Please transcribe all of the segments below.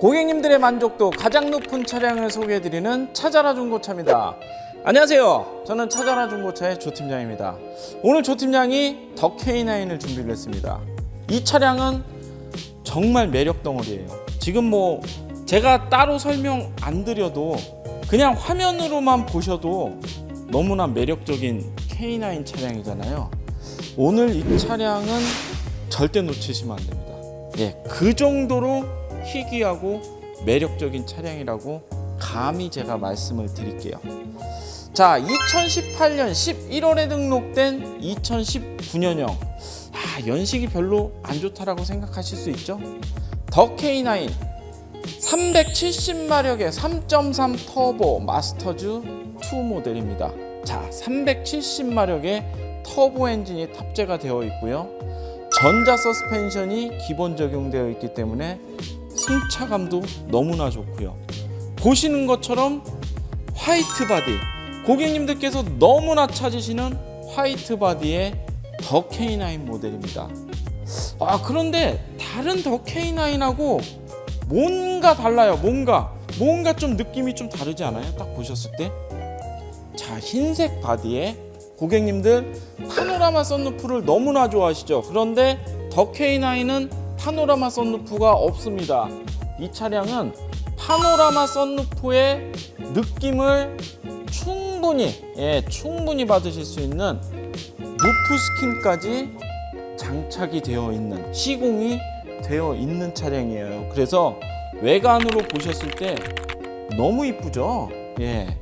고객님들의 만족도 가장 높은 차량을 소개해드리는 차자라 중고차입니다. 안녕하세요. 저는 차자라 중고차의 조 팀장입니다. 오늘 조 팀장이 더 K9을 준비를 했습니다. 이 차량은 정말 매력 덩어리예요. 지금 뭐 제가 따로 설명 안 드려도 그냥 화면으로만 보셔도 너무나 매력적인 K9 차량이잖아요. 오늘 이 차량은 절대 놓치시면 안 됩니다. 예, 그 정도로 희귀하고 매력적인 차량이라고 감히 제가 말씀을 드릴게요. 자, 2018년 11월에 등록된 2019년형. 아, 연식이 별로 안 좋다라고 생각하실 수 있죠? 더 K9 370마력의 3.3 터보 마스터즈 2 모델입니다. 자, 370마력의 터보 엔진이 탑재가 되어 있고요. 전자 서스펜션이 기본 적용되어 있기 때문에 승차감도 너무나 좋고요. 보시는 것처럼 화이트 바디 고객님들께서 너무나 찾으시는 화이트 바디의 더 K9 모델입니다. 아 그런데 다른 더 K9하고 뭔가 달라요. 뭔가 뭔가 좀 느낌이 좀 다르지 않아요? 딱 보셨을 때. 자 흰색 바디에 고객님들 파노라마 썬루프를 너무나 좋아하시죠. 그런데 더 K9은 파노라마 썬루프가 없습니다. 이 차량은 파노라마 썬루프의 느낌을 충분히 예, 충분히 받으실 수 있는 루프 스킨까지 장착이 되어 있는 시공이 되어 있는 차량이에요. 그래서 외관으로 보셨을 때 너무 이쁘죠? 예.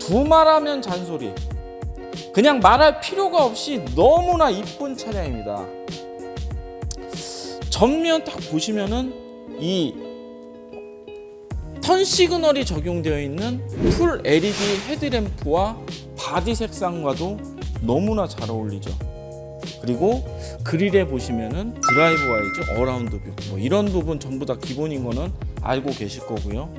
두말하면 잔소리. 그냥 말할 필요가 없이 너무나 이쁜 차량입니다. 전면 딱 보시면은 이 턴 시그널이 적용되어 있는 풀 LED 헤드램프와 바디 색상과도 너무나 잘 어울리죠. 그리고 그릴에 보시면은 드라이브 와이즈 어라운드 뷰 뭐 이런 부분 전부 다 기본인 거는 알고 계실 거고요.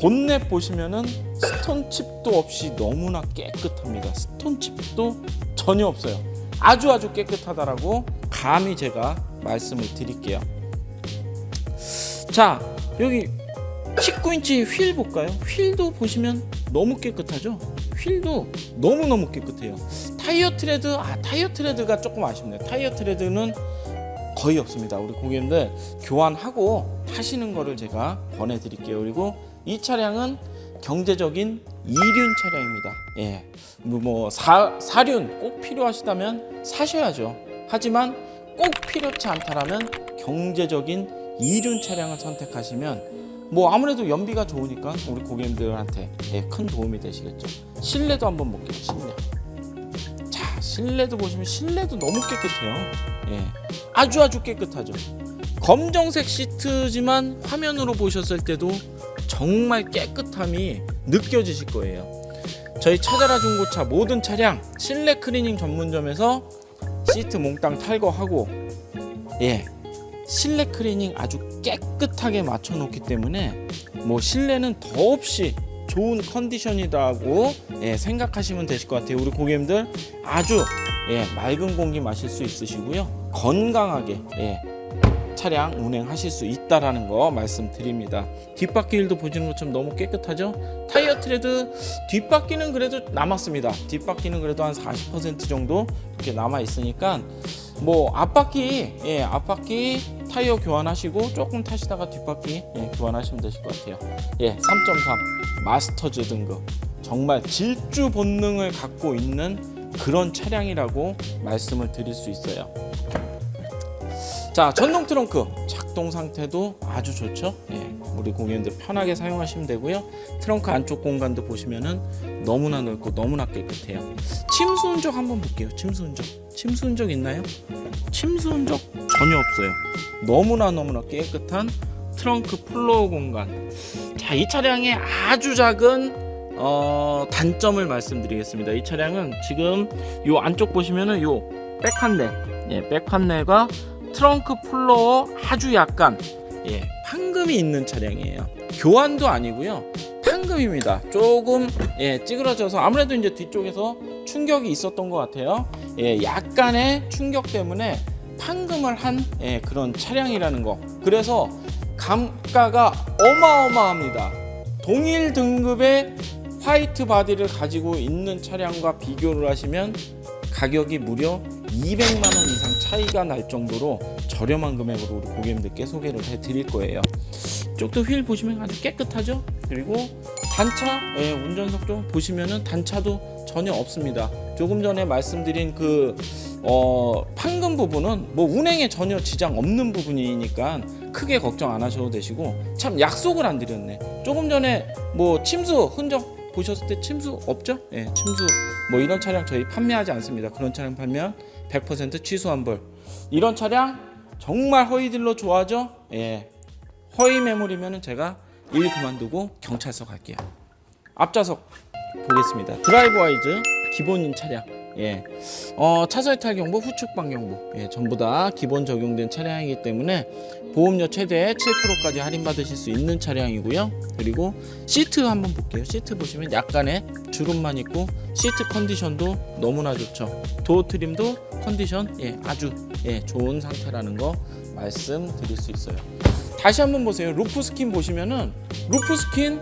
본넷 보시면은 스톤 칩도 없이 너무나 깨끗합니다. 스톤 칩도 전혀 없어요. 아주 아주 깨끗하다라고 감히 제가 말씀을 드릴게요. 자, 여기 19인치 휠 볼까요? 휠도 보시면 너무 깨끗하죠? 휠도 너무너무 깨끗해요. 타이어 트레드, 아, 타이어 트레드가 조금 아쉽네요. 타이어 트레드는 거의 없습니다. 우리 고객님들 교환하고 타시는 거를 제가 권해드릴게요. 그리고 이 차량은 경제적인 이륜 차량입니다. 예, 뭐, 뭐 사, 사륜 꼭 필요하시다면 사셔야죠. 하지만 꼭 필요치 않다라면 경제적인 이륜 차량을 선택하시면 뭐 아무래도 연비가 좋으니까 우리 고객님들한테 예, 큰 도움이 되시겠죠. 실내도 한번 볼게요. 실내. 자, 실내도 보시면 실내도 너무 깨끗해요. 예, 아주 아주 깨끗하죠. 검정색 시트지만 화면으로 보셨을 때도 정말 깨끗함이 느껴지실 거예요. 저희 찾아라 중고차 모든 차량 실내 클리닝 전문점에서 시트 몽땅 탈거하고 예 실내 클리닝 아주 깨끗하게 맞춰 놓기 때문에 뭐 실내는 더없이 좋은 컨디션이라고 예, 생각하시면 되실 것 같아요. 우리 고객님들 아주 예, 맑은 공기 마실 수 있으시고요. 건강하게 예, 차량 운행하실 수 있다라는 거 말씀드립니다. 뒷바퀴 힐도 보시는 것처럼 너무 깨끗하죠? 타이어 트레드 뒷바퀴는 그래도 남았습니다. 뒷바퀴는 그래도 한 40% 정도 이렇게 남아 있으니까 뭐 앞바퀴 예 앞바퀴 타이어 교환하시고 조금 타시다가 뒷바퀴 예, 교환하시면 되실 것 같아요. 예 3.3 마스터즈 등급 정말 질주 본능을 갖고 있는 그런 차량이라고 말씀을 드릴 수 있어요. 자 전동 트렁크 작동 상태도 아주 좋죠. 예, 우리 고객님들 편하게 사용하시면 되고요. 트렁크 안쪽 공간도 보시면은 너무나 넓고 너무나 깨끗해요. 침수 흔적 한번 볼게요. 침수 흔적. 침수 흔적 있나요? 침수 흔적 전혀 없어요. 너무나 너무나 깨끗한 트렁크 플로어 공간. 자, 이 차량에 아주 작은 어, 단점을 말씀드리겠습니다. 이 차량은 지금 요 안쪽 보시면은 요 백판넬, 예, 백판넬과 트렁크 플로어 아주 약간 예, 판금이 있는 차량이에요. 교환도 아니고요. 판금입니다. 조금 예, 찌그러져서 아무래도 이제 뒤쪽에서 충격이 있었던 것 같아요. 예, 약간의 충격 때문에 판금을 한 예, 그런 차량이라는 거. 그래서 감가가 어마어마합니다. 동일 등급의 화이트 바디를 가지고 있는 차량과 비교를 하시면 가격이 무려 200만 원 이상 차이가 날 정도로 저렴한 금액으로 우리 고객님들께 소개를 해드릴 거예요. 쪽도 휠 보시면 아주 깨끗하죠? 그리고 단차, 예, 운전석도 보시면은 단차도 전혀 없습니다. 조금 전에 말씀드린 그 어, 판금 부분은 뭐 운행에 전혀 지장 없는 부분이니까 크게 걱정 안 하셔도 되시고 참 약속을 안 드렸네. 조금 전에 뭐 침수 흔적 보셨을 때 침수 없죠? 예, 침수 뭐 이런 차량 저희 판매하지 않습니다. 그런 차량 판매한 100% 취소 환불. 이런 차량 정말 허위딜러 좋아하죠? 예. 허위 매물이면은 제가 일 그만두고 경찰서 갈게요. 앞좌석 보겠습니다. 드라이브 와이즈 기본인 차량. 예. 어, 차선 이탈 경보, 후측 방 경보. 예, 전부 다 기본 적용된 차량이기 때문에 보험료 최대 7%까지 할인받으실 수 있는 차량이고요. 그리고 시트 한번 볼게요. 시트 보시면 약간의 주름만 있고 시트 컨디션도 너무나 좋죠. 도어 트림도 컨디션 예, 아주 예, 좋은 상태라는 거 말씀드릴 수 있어요. 다시 한번 보세요. 루프 스킨 보시면은 루프 스킨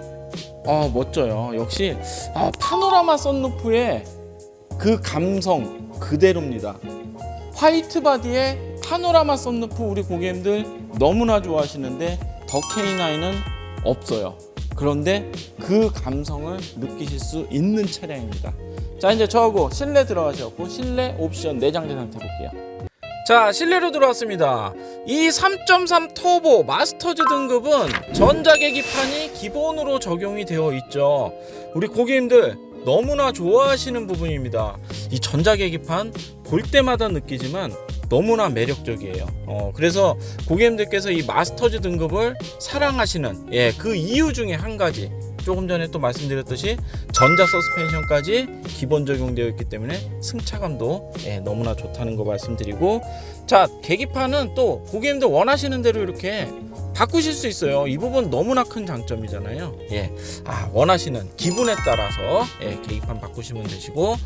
아 멋져요. 역시 아, 파노라마 썬루프의 그 감성 그대로입니다. 화이트 바디에 파노라마 썬루프 우리 고객님들 너무나 좋아하시는데 더 K9은 없어요. 그런데 그 감성을 느끼실 수 있는 차량입니다. 자 이제 저하고 실내 들어가셔고 실내 옵션 내장재 상태 볼게요. 자 실내로 들어왔습니다. 이 3.3 터보 마스터즈 등급은 전자계기판이 기본으로 적용이 되어 있죠. 우리 고객님들 너무나 좋아하시는 부분입니다. 이 전자계기판 볼 때마다 느끼지만 너무나 매력적이에요. 어, 그래서 고객님들께서 이 마스터즈 등급을 사랑하시는 예, 그 이유 중에 한 가지 조금 전에 또 말씀드렸듯이 전자 서스펜션까지 기본 적용되어 있기 때문에 승차감도 예, 너무나 좋다는 거 말씀드리고 자 계기판은 또 고객님들 원하시는 대로 이렇게 바꾸실 수 있어요. 이 부분 너무나 큰 장점이잖아요. 예, 아 원하시는 기분에 따라서 예, 계기판 바꾸시면 되시고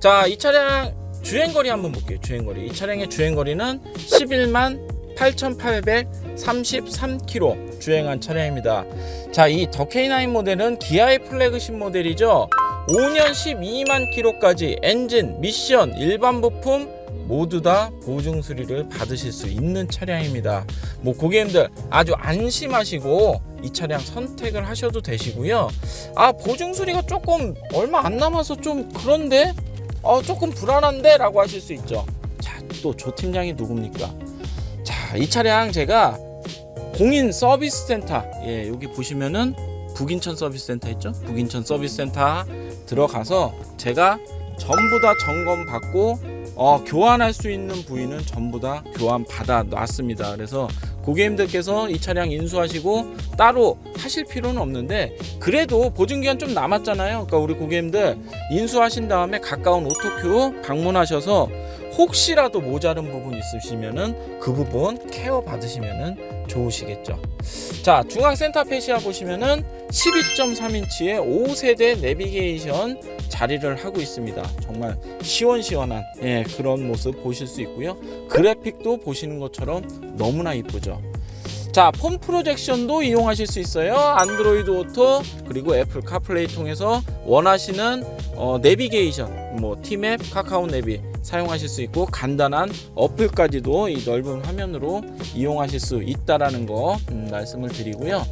자 이 차량 주행거리 한번 볼게요. 주행거리 이 차량의 주행거리는 11만 8,833km 주행한 차량입니다. 자, 이 더 K9 모델은 기아의 플래그십 모델이죠. 5년 12만 킬로까지 엔진, 미션, 일반 부품 모두 다 보증 수리를 받으실 수 있는 차량입니다. 뭐 고객님들 아주 안심하시고 이 차량 선택을 하셔도 되시고요. 아 보증 수리가 조금 얼마 안 남아서 좀 그런데 어 조금 불안한데라고 하실 수 있죠. 자 또 조 팀장이 누굽니까? 자 이 차량 제가 공인 서비스 센터 예 여기 보시면은 북인천 서비스 센터 있죠? 북인천 서비스 센터 들어가서 제가 전부 다 점검 받고 어, 교환할 수 있는 부위는 전부 다 교환 받아 놨습니다. 그래서 고객님들께서 이 차량 인수하시고 따로 하실 필요는 없는데 그래도 보증기간 좀 남았잖아요. 그러니까 우리 고객님들 인수하신 다음에 가까운 오토큐 방문하셔서 혹시라도 모자른 부분 있으시면은 그 부분 케어 받으시면은 좋으시겠죠. 자, 중앙 센터 페시아 보시면은 12.3인치의 5세대 내비게이션 자리를 하고 있습니다. 정말 시원시원한 예, 그런 모습 보실 수 있고요. 그래픽도 보시는 것처럼 너무나 이쁘죠. 자, 폰 프로젝션도 이용하실 수 있어요. 안드로이드 오토 그리고 애플 카플레이 통해서 원하시는 어, 내비게이션, 뭐 티맵, 카카오 내비 사용하실 수 있고 간단한 어플까지도 이 넓은 화면으로 이용하실 수 있다라는 거 음, 말씀을 드리고요.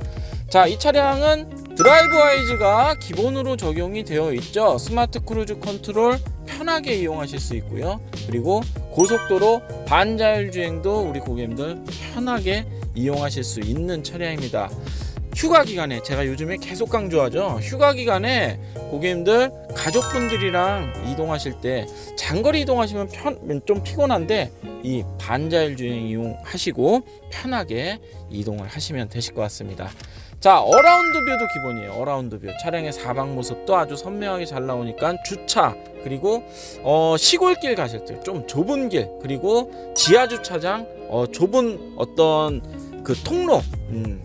자, 이 차량은 드라이브 와이즈가 기본으로 적용이 되어 있죠. 스마트 크루즈 컨트롤 편하게 이용하실 수 있고요. 그리고 고속도로 반자율 주행도 우리 고객님들 편하게 이용하실 수 있는 차량입니다. 휴가 기간에 제가 요즘에 계속 강조하죠. 휴가 기간에 고객님들 가족분들이랑 이동하실 때 장거리 이동하시면 편, 좀 피곤한데 이 반자율 주행 이용하시고 편하게 이동을 하시면 되실 것 같습니다. 자 어라운드 뷰도 기본이에요. 어라운드 뷰. 차량의 사방 모습도 아주 선명하게 잘 나오니까 주차 그리고 어, 시골길 가실 때 좀 좁은 길 그리고 지하 주차장 어, 좁은 어떤 그 통로 음,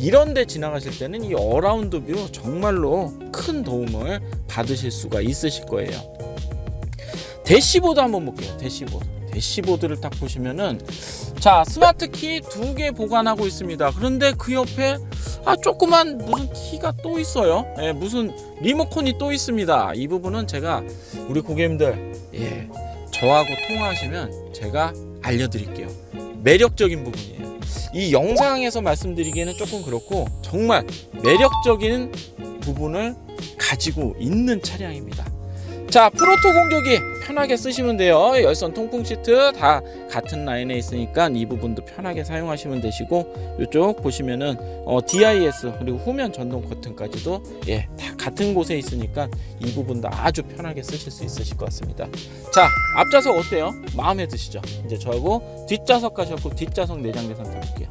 이런 데 지나가실 때는 이 어라운드 뷰 정말로 큰 도움을 받으실 수가 있으실 거예요. 대시보드 한번 볼게요. 대시보드. 대시보드를 딱 보시면은 자 스마트 키 두 개 보관하고 있습니다. 그런데 그 옆에 아 조그만 무슨 키가 또 있어요? 예, 무슨 리모컨이 또 있습니다. 이 부분은 제가 우리 고객님들. 예 저하고 통화하시면 제가 알려드릴게요. 매력적인 부분이에요. 이 영상에서 말씀드리기에는 조금 그렇고 정말 매력적인 부분을 가지고 있는 차량입니다 자 프로토 공조기 편하게 쓰시면 돼요. 열선 통풍 시트 다 같은 라인에 있으니까 이 부분도 편하게 사용하시면 되시고 이쪽 보시면은 어, DIS 그리고 후면 전동 커튼까지도 예 다 같은 곳에 있으니까 이 부분도 아주 편하게 쓰실 수 있으실 것 같습니다. 자 앞좌석 어때요? 마음에 드시죠? 이제 저하고 뒷좌석 가셨고 뒷좌석 내장대 상태 볼게요.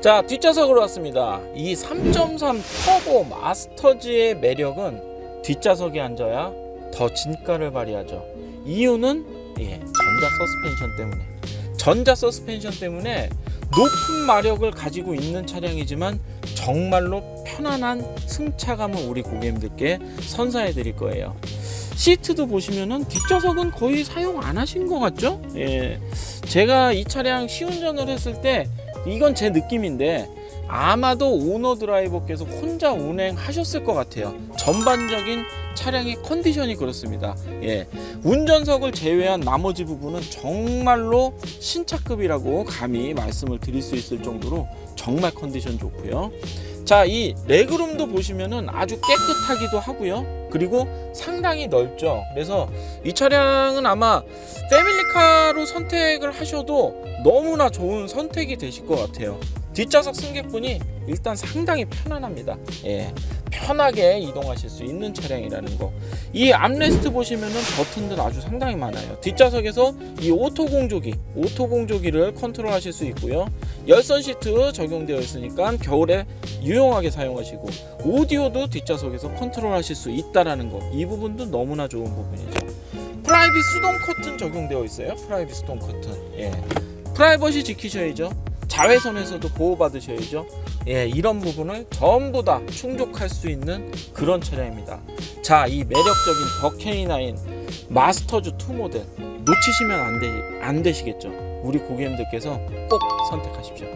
자 뒷좌석으로 왔습니다. 이 3.3 터보 마스터즈의 매력은 뒷좌석에 앉아야 더 진가를 발휘하죠. 이유는 예, 전자 서스펜션 때문에. 전자 서스펜션 때문에 높은 마력을 가지고 있는 차량이지만 정말로 편안한 승차감을 우리 고객님들께 선사해 드릴 거예요. 시트도 보시면은 뒷좌석은 거의 사용 안 하신 것 같죠? 예. 제가 이 차량 시운전을 했을 때 이건 제 느낌인데 아마도 오너 드라이버께서 혼자 운행하셨을 것 같아요. 전반적인 차량의 컨디션이 그렇습니다. 예. 운전석을 제외한 나머지 부분은 정말로 신차급이라고 감히 말씀을 드릴 수 있을 정도로 정말 컨디션 좋고요. 자, 이 레그룸도 보시면은 아주 깨끗하기도 하고요. 그리고 상당히 넓죠. 그래서 이 차량은 아마 패밀리카로 선택을 하셔도 너무나 좋은 선택이 되실 것 같아요. 뒷좌석 승객분이 일단 상당히 편안합니다. 예. 편하게 이동하실 수 있는 차량이라는 거. 이 암레스트 보시면은 버튼들 아주 상당히 많아요. 뒷좌석에서 이 오토 공조기, 오토 공조기를 컨트롤하실 수 있고요. 열선 시트 적용되어 있으니까 겨울에 유용하게 사용하시고 오디오도 뒷좌석에서 컨트롤하실 수 있다라는 거. 이 부분도 너무나 좋은 부분이죠. 프라이빗 수동 커튼 적용되어 있어요. 프라이빗 수동 커튼. 예. 프라이버시 지키셔야죠. 자외선에서도 보호받으셔야죠. 예, 이런 부분을 전부 다 충족할 수 있는 그런 차량입니다. 자, 이 매력적인 더 K9 마스터즈 2 모델 놓치시면 안, 되, 안 되시겠죠. 우리 고객님들께서 꼭 선택하십시오.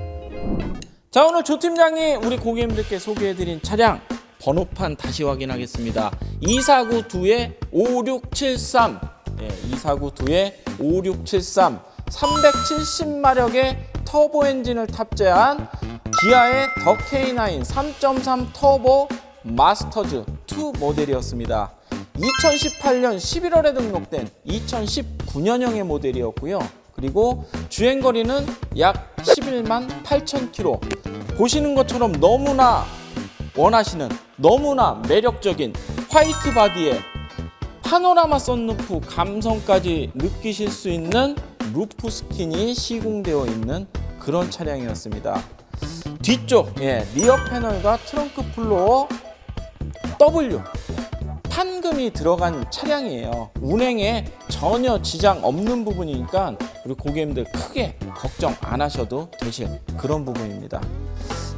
자, 오늘 조 팀장이 우리 고객님들께 소개해드린 차량 번호판 다시 확인하겠습니다. 2492의 5673 예, 2492의 5673 370마력의 터보 엔진을 탑재한 기아의 더 K9 3.3 터보 마스터즈 2 모델이었습니다. 2018년 11월에 등록된 2019년형의 모델이었고요. 그리고 주행 거리는 약 11만 8천 킬로. 보시는 것처럼 너무나 원하시는 너무나 매력적인 화이트 바디에 파노라마 썬루프 감성까지 느끼실 수 있는 루프 스킨이 시공되어 있는 그런 차량이었습니다. 뒤쪽 예, 리어 패널과 트렁크 플로어 W 판금이 들어간 차량이에요. 운행에 전혀 지장 없는 부분이니까 우리 고객님들 크게 걱정 안 하셔도 되실 그런 부분입니다.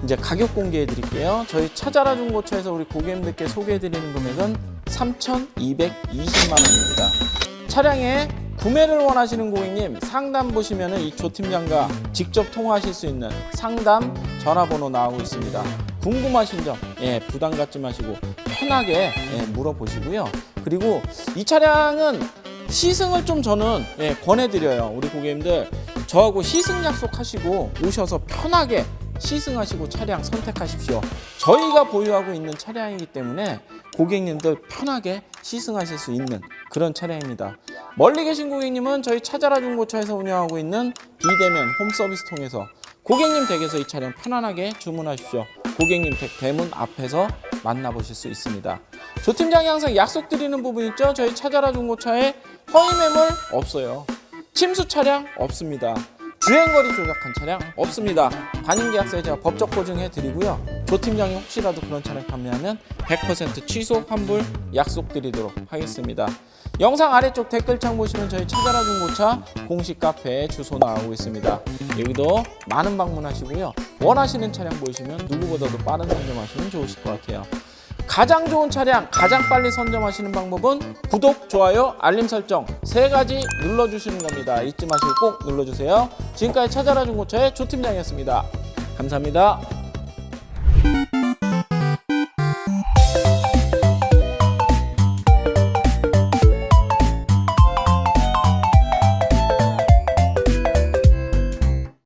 이제 가격 공개해 드릴게요. 저희 차자라 중고차에서 우리 고객님들께 소개해 드리는 금액은 3,220만 원입니다. 차량의 구매를 원하시는 고객님 상담 보시면은 이조 팀장과 직접 통화하실 수 있는 상담 전화번호 나오고 있습니다. 궁금하신 점 예, 부담 갖지 마시고 편하게 예, 물어보시고요. 그리고 이 차량은 시승을 좀 저는 예, 권해드려요. 우리 고객님들 저하고 시승 약속하시고 오셔서 편하게 시승하시고 차량 선택하십시오. 저희가 보유하고 있는 차량이기 때문에 고객님들 편하게 시승하실 수 있는 그런 차량입니다. 멀리 계신 고객님은 저희 차자라 중고차에서 운영하고 있는 비대면 홈서비스 통해서 고객님 댁에서 이 차량 편안하게 주문하십시오. 고객님 댁 대문 앞에서 만나보실 수 있습니다. 조 팀장이 항상 약속드리는 부분 있죠? 저희 차자라 중고차에 허위 매물 없어요. 침수 차량 없습니다. 주행거리 조작한 차량 없습니다. 반인계약서에 제가 법적 보증해 드리고요. 조 팀장이 혹시라도 그런 차량 판매하면 100% 취소 환불 약속드리도록 하겠습니다. 영상 아래쪽 댓글창 보시면 저희 찾아라 중고차 공식 카페 주소 나오고 있습니다. 여기도 많은 방문하시고요. 원하시는 차량 보이시면 누구보다도 빠른 선점하시면 좋으실 것 같아요. 가장 좋은 차량 가장 빨리 선점하시는 방법은 구독, 좋아요, 알림 설정 세 가지 눌러주시는 겁니다. 잊지 마시고 꼭 눌러주세요. 지금까지 찾아라 중고차의 조팀장이었습니다. 감사합니다.